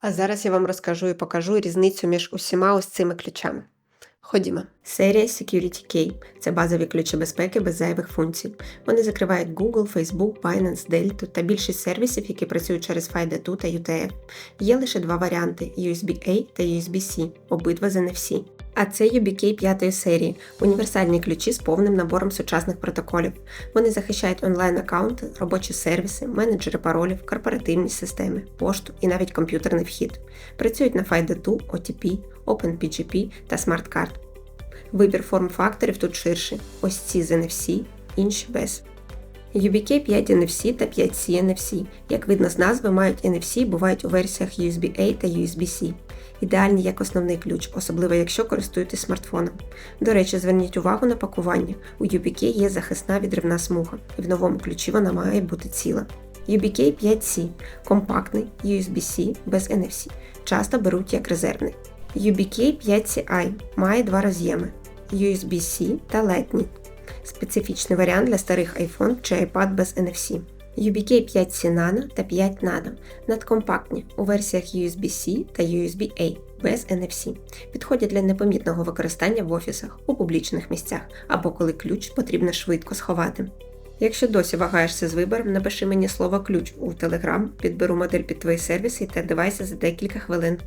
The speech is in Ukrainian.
А зараз я вам розкажу і покажу різницю між усіма ось цими ключами. Ходімо. Серія Security Key – це базові ключі безпеки без зайвих функцій. Вони закривають Google, Facebook, Binance, Delta та більшість сервісів, які працюють через FIDO2 та UTF. Є лише два варіанти USB-A та USB-C, обидва з NFC. А це UBK 5 серії універсальні ключі з повним набором сучасних протоколів. Вони захищають онлайн-аккаунти, робочі сервіси, менеджери паролів, корпоративні системи, пошту і навіть комп'ютерний вхід. Працюють на FIDO2, OTP, OpenPGP та Smart Card. Вибір форм-факторів тут ширший. Ось ці з NFC, інші без. UBK 5 NFC та 5C NFC. Як видно з назви, мають NFC бувають у версіях USB-A та USB-C. Ідеальні як основний ключ, особливо якщо користуєтесь смартфоном. До речі, зверніть увагу на пакування. У UBK є захисна відривна смуга, і в новому ключі вона має бути ціла. UBK 5C компактний USB-C без NFC. Часто беруть як резервний. UBK 5CI має два роз'єми USB-C та Lightning. Специфічний варіант для старих iPhone чи iPad без NFC. UBK 5C Nano та 5 Nano надкомпактні у версіях USB-C та USB-A без NFC. Підходять для непомітного використання в офісах, у публічних місцях або коли ключ потрібно швидко сховати. Якщо досі вагаєшся з вибором, напиши мені слово ключ у Telegram, підберу модель під твої сервіси та девайси за декілька хвилин.